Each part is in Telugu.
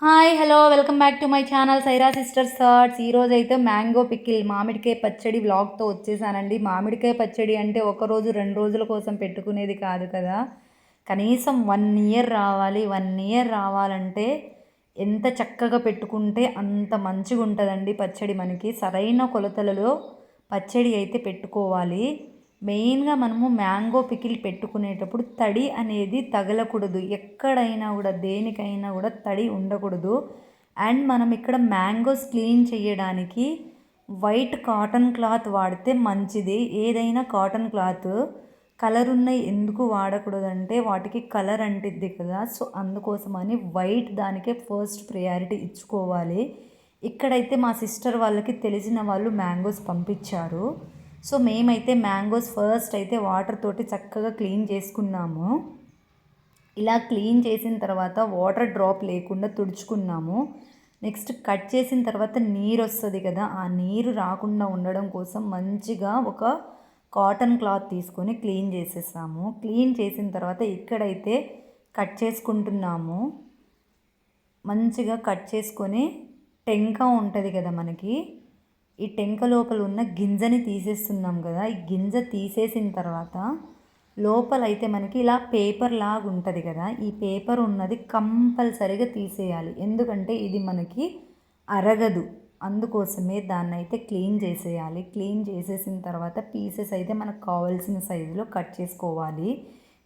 Hi hello welcome back to my channel Saira sisters thoughts. ఈరోజు అయితే మ్యాంగో పిక్కిల్ మామిడికాయ పచ్చడి వ్లాగ్తో వచ్చేసానండి. మామిడికాయ పచ్చడి అంటే ఒక రోజు రెండు రోజుల కోసం పెట్టుకునేది కాదు కదా. కనీసం వన్ ఇయర్ రావాలి. వన్ ఇయర్ రావాలంటే ఎంత చక్కగా పెట్టుకుంటే అంత మంచిగా ఉంటుందండి పచ్చడి మనకి. సరైన కొలతలలో పచ్చడి అయితే పెట్టుకోవాలి. మెయిన్గా మనము మ్యాంగో పికిల్ పెట్టుకునేటప్పుడు తడి అనేది తగలకూడదు. ఎక్కడైనా కూడా దేనికైనా కూడా తడి ఉండకూడదు. అండ్ మనం ఇక్కడ మ్యాంగోస్ క్లీన్ చేయడానికి వైట్ కాటన్ క్లాత్ వాడితే మంచిది. ఏదైనా కాటన్ క్లాత్. కలర్ ఉన్నాయి ఎందుకు వాడకూడదంటే వాటికి కలర్ అంటిద్ది కదా. సో అందుకోసమని వైట్ దానికే ఫస్ట్ ప్రయారిటీ ఇచ్చుకోవాలి. ఇక్కడైతే మా సిస్టర్ వాళ్ళకి తెలిసిన వాళ్ళు మ్యాంగోస్ పంపించారు. సో మేమైతే మ్యాంగోస్ ఫస్ట్ అయితే వాటర్ తోటి చక్కగా క్లీన్ చేసుకున్నాము. ఇలా క్లీన్ చేసిన తర్వాత వాటర్ డ్రాప్ లేకుండా తుడుచుకున్నాము. నెక్స్ట్ కట్ చేసిన తర్వాత నీరు వస్తుంది కదా ఆ నీరు రాకుండా ఉండడం కోసం మంచిగా ఒక కాటన్ క్లాత్ తీసుకొని క్లీన్ చేసేసాము. క్లీన్ చేసిన తర్వాత ఇక్కడైతే కట్ చేసుకుంటున్నాము. మంచిగా కట్ చేసుకొని టెంక ఉంటుంది కదా మనకి ఈ టెంక లోపల ఉన్న గింజని తీసేస్తున్నాం కదా ఈ గింజ తీసేసిన తర్వాత లోపల అయితే మనకి ఇలా పేపర్ లాగా ఉంటుంది కదా ఈ పేపర్ ఉన్నది కంపల్సరిగా తీసేయాలి. ఎందుకంటే ఇది మనకి అరగదు. అందుకోసమే దాన్ని అయితే క్లీన్ చేసేయాలి. క్లీన్ చేసేసిన తర్వాత పీసెస్ అయితే మనకు కావాల్సిన సైజులో కట్ చేసుకోవాలి.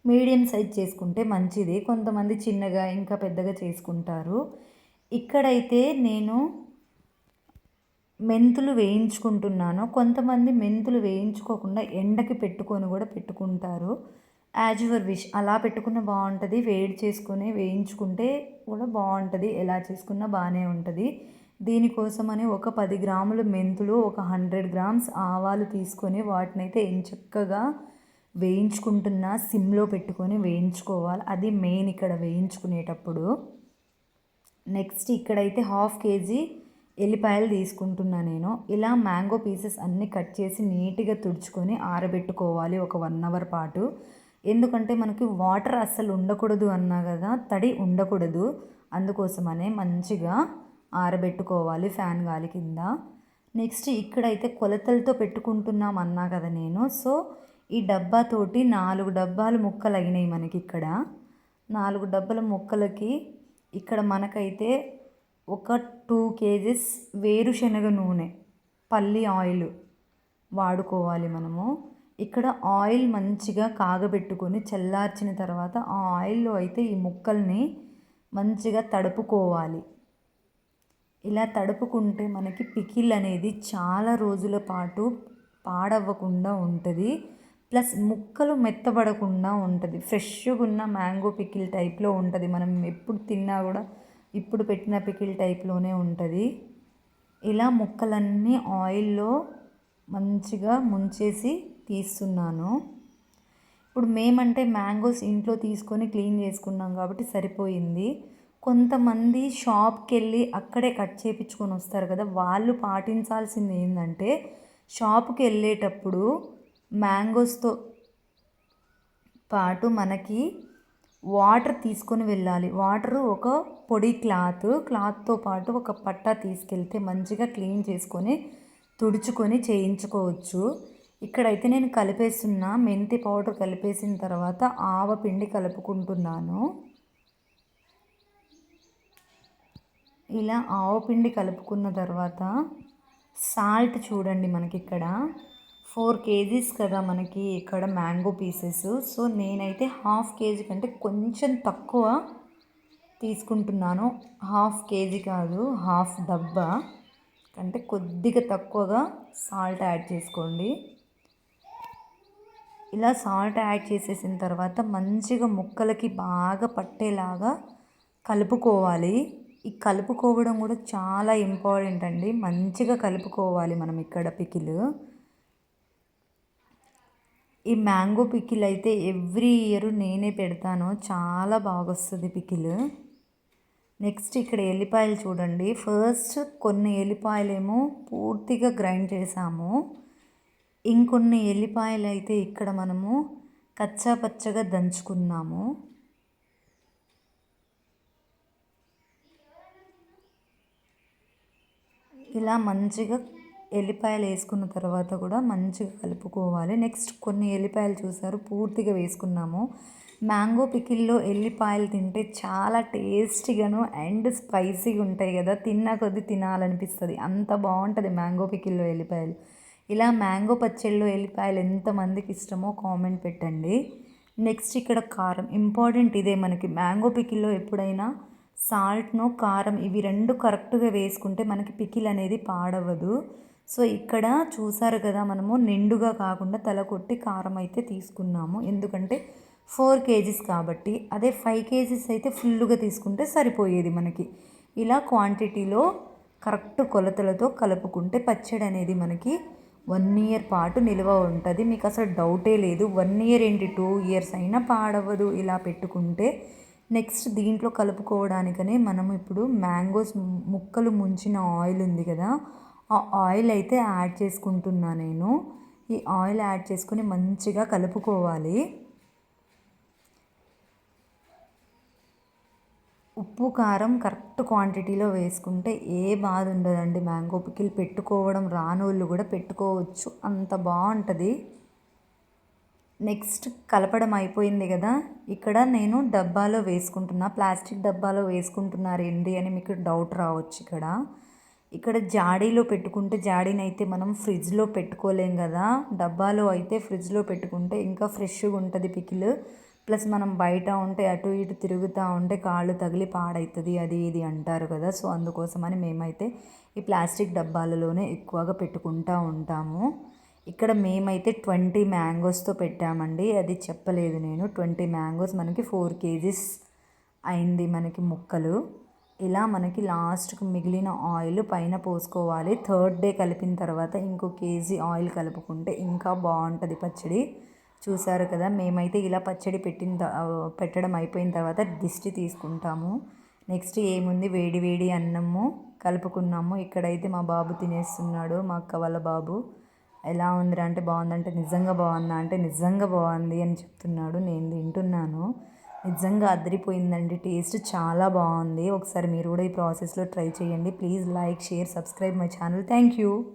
మీడియం సైజ్ చేసుకుంటే మంచిది. కొంతమంది చిన్నగా ఇంకా పెద్దగా చేసుకుంటారు. ఇక్కడైతే నేను మెంతులు వేయించుకుంటున్నాను. కొంతమంది మెంతులు వేయించుకోకుండా ఎండకి పెట్టుకొని కూడా పెట్టుకుంటారు. యాజ్ యువర్ విష్ అలా పెట్టుకున్న బాగుంటుంది. వేడి చేసుకొని వేయించుకుంటే కూడా బాగుంటుంది. ఎలా చేసుకున్నా బాగానే ఉంటుంది. దీనికోసమని ఒక పది గ్రాములు మెంతులు ఒక హండ్రెడ్ గ్రామ్స్ ఆవాలు తీసుకొని వాటిని అయితే ఎంచక్కగా వేయించుకుంటున్న సిమ్లో పెట్టుకొని వేయించుకోవాలి. అది మెయిన్ ఇక్కడ వేయించుకునేటప్పుడు. నెక్స్ట్ ఇక్కడైతే హాఫ్ కేజీ ఎల్లిపాయలు తీసుకుంటున్నా నేను. ఇలా మ్యాంగో పీసెస్ అన్నీ కట్ చేసి నీట్గా తుడుచుకొని ఆరబెట్టుకోవాలి ఒక వన్ అవర్ పాటు. ఎందుకంటే మనకి వాటర్ అస్సలు ఉండకూడదు అన్నా కదా తడి ఉండకూడదు. అందుకోసమనే మంచిగా ఆరబెట్టుకోవాలి ఫ్యాన్ గాలి కింద. నెక్స్ట్ ఇక్కడైతే కొలతలతో పెట్టుకుంటున్నాం అన్నా కదా నేను. సో ఈ డబ్బాతోటి నాలుగు డబ్బాలు ముక్కలు అయినాయి మనకి ఇక్కడ. నాలుగు డబ్బాల ముక్కలకి ఇక్కడ మనకైతే ఒక టూ కేజీస్ వేరుశనగ నూనె పల్లి ఆయిల్ వాడుకోవాలి మనము. ఇక్కడ ఆయిల్ మంచిగా కాగబెట్టుకొని చల్లార్చిన తర్వాత ఆ ఆయిల్లో అయితే ఈ ముక్కల్ని మంచిగా తడుపుకోవాలి. ఇలా తడుపుకుంటే మనకి పికిల్ అనేది చాలా రోజుల పాటు పాడవ్వకుండా ఉంటుంది. ప్లస్ ముక్కలు మెత్తబడకుండా ఉంటుంది. ఫ్రెష్గా ఉన్న మ్యాంగో పికిల్ టైప్లో ఉంటుంది. మనం ఎప్పుడు తిన్నా కూడా ఇప్పుడు పెట్టిన పికిల్ టైప్లోనే ఉంటుంది. ఇలా ముక్కలన్నీ ఆయిల్లో మంచిగా ముంచేసి తీస్తున్నాను. ఇప్పుడు మేమంటే మ్యాంగోస్ ఇంట్లో తీసుకొని క్లీన్ చేసుకున్నాం కాబట్టి సరిపోయింది. కొంతమంది షాప్కి వెళ్ళి అక్కడే కట్ చేయించుకొని వస్తారు కదా వాళ్ళు పాటించాల్సింది ఏంటంటే షాప్కి వెళ్ళేటప్పుడు మ్యాంగోస్తో పాటు మనకి వాటర్ తీసుకొని వెళ్ళాలి. వాటర్ ఒక పొడి క్లాత్ క్లాత్తో పాటు ఒక పట్టా తీసుకెళ్తే మంచిగా క్లీన్ చేసుకొని తుడుచుకొని చేయించుకోవచ్చు. ఇక్కడైతే నేను కలిపేస్తున్న మెంతి పౌడర్ కలిపేసిన తర్వాత ఆవ పిండి కలుపుకుంటున్నాను. ఇలా ఆవపిండి కలుపుకున్న తర్వాత సాల్ట్ చూడండి మనకి ఇక్కడ ఫోర్ కేజీస్ కదా మనకి ఇక్కడ మ్యాంగో పీసెస్. సో నేనైతే హాఫ్ కేజీ కంటే కొంచెం తక్కువ తీసుకుంటున్నాను. హాఫ్ కేజీ కాదు హాఫ్ డబ్బా అంటే కొద్దిగా తక్కువగా సాల్ట్ యాడ్ చేసుకోండి. ఇలా సాల్ట్ యాడ్ చేసేసిన తర్వాత మంచిగా ముక్కలకి బాగా పట్టేలాగా కలుపుకోవాలి. ఈ కలుపుకోవడం కూడా చాలా ఇంపార్టెంట్ అండి. మంచిగా కలుపుకోవాలి మనం ఇక్కడ పికిలు. ఈ మ్యాంగో పికిల్ అయితే ఎవ్రీ ఇయర్ నేనే పెడతాను. చాలా బాగా వస్తుంది పికిల్. నెక్స్ట్ ఇక్కడ ఎల్లిపాయలు చూడండి. ఫస్ట్ కొన్ని ఎల్లిపాయలేమో పూర్తిగా గ్రైండ్ చేసాము. ఇంకొన్ని ఎల్లిపాయలు అయితే ఇక్కడ మనము కచ్చా పచ్చగా దంచుకున్నాము. ఇలా మంచిగా ఎల్లిపాయలు వేసుకున్న తర్వాత కూడా మంచిగా కలుపుకోవాలి. నెక్స్ట్ కొన్ని ఎల్లిపాయలు చూసారు పూర్తిగా వేసుకున్నాము. మ్యాంగో పికిల్లో ఎల్లిపాయలు తింటే చాలా టేస్టీగాను అండ్ స్పైసీగా ఉంటాయి కదా. తిన్న కొద్దీ తినాలనిపిస్తుంది. అంత బాగుంటుంది మ్యాంగో పికిల్లో ఎల్లిపాయలు. ఇలా మ్యాంగో పచ్చళ్ళలో ఎల్లిపాయలు ఎంతమందికి ఇష్టమో కామెంట్ పెట్టండి. నెక్స్ట్ ఇక్కడ కారం. ఇంపార్టెంట్ ఇదే మనకి. మ్యాంగో పికిల్లో ఎప్పుడైనా సాల్ట్ను కారం ఇవి రెండు కరెక్ట్గా వేసుకుంటే మనకి పికిల్ అనేది పాడవదు సో ఇక్కడ చూసారు కదా మనము నిండుగా కాకుండా తల కొట్టి కారం అయితే తీసుకున్నాము. ఎందుకంటే ఫోర్ కేజీస్ కాబట్టి అదే ఫైవ్ కేజీస్ అయితే ఫుల్గా తీసుకుంటే సరిపోయేది మనకి. ఇలా క్వాంటిటీలో కరెక్ట్ కొలతలతో కలుపుకుంటే పచ్చడి అనేది మనకి వన్ ఇయర్ పాటు నిల్వ ఉంటుంది. మీకు అసలు డౌటే లేదు. వన్ ఇయర్ ఏంటి? టూ ఇయర్స్ అయినా పాడవదు ఇలా పెట్టుకుంటే. నెక్స్ట్ దీంట్లో కలుపుకోవడానికనే మనం ఇప్పుడు మ్యాంగోస్ ముక్కలు ముంచిన ఆయిల్ ఉంది కదా ఆ ఆయిల్ అయితే యాడ్ చేసుకుంటున్నా నేను. ఈ ఆయిల్ యాడ్ చేసుకుని మంచిగా కలుపుకోవాలి. ఉప్పు కారం కరెక్ట్ క్వాంటిటీలో వేసుకుంటే ఏ బాధ ఉండదండి. మ్యాంగో పికిల్ పెట్టుకోవడం రానోళ్ళు కూడా పెట్టుకోవచ్చు. అంత బాగుంటుంది. నెక్స్ట్ కలపడం అయిపోయింది కదా. ఇక్కడ నేను డబ్బాలో వేసుకుంటున్నా. ప్లాస్టిక్ డబ్బాలో వేసుకుంటున్నారు ఏంటి అని మీకు డౌట్ రావచ్చు ఇక్కడ. ఇక్కడ జాడీలో పెట్టుకుంటే జాడీని అయితే మనం ఫ్రిడ్జ్లో పెట్టుకోలేం కదా. డబ్బాలో అయితే ఫ్రిడ్జ్లో పెట్టుకుంటే ఇంకా ఫ్రెష్గా ఉంటుంది పికిల్. ప్లస్ మనం బయట ఉంటే అటు ఇటు తిరుగుతూ ఉంటే కాళ్ళు తగిలి పాడవుతుంది అది ఇది అంటారు కదా. సో అందుకోసమని మేమైతే ఈ ప్లాస్టిక్ డబ్బాలలోనే ఎక్కువగా పెట్టుకుంటూ ఉంటాము. ఇక్కడ మేమైతే ట్వంటీ మ్యాంగోస్తో పెట్టామండి. అది చెప్పలేదు నేను. ట్వంటీ మ్యాంగోస్ మనకి ఫోర్ కేజీస్ అయింది మనకి ముక్కలు. ఇలా మనకి లాస్ట్కి మిగిలిన ఆయిల్ పైన పోసుకోవాలి. థర్డ్ డే కలిపిన తర్వాత ఇంకో కేజీ ఆయిల్ కలుపుకుంటే ఇంకా బాగుంటుంది పచ్చడి. చూసారు కదా మేమైతే ఇలా పచ్చడి పెట్టిన పెట్టడం అయిపోయిన తర్వాత దిష్టి తీసుకుంటాము. నెక్స్ట్ ఏముంది? వేడి వేడి అన్నము కలుపుకున్నాము. ఇక్కడైతే మా బాబు తినేస్తున్నాడు మా అక్క వాళ్ళ బాబు. ఎలా ఉందిరా అంటే బాగుందంటే నిజంగా బాగుందా అంటే నిజంగా బాగుంది అని చెప్తున్నాడు. నేను తింటున్నాను. నిజంగా అదిరిపోయిందండి. టేస్ట్ చాలా బాగుంది. ఒకసారి మీరు కూడా ఈ ప్రాసెస్లో ట్రై చేయండి. Please like share subscribe my channel. Thank you.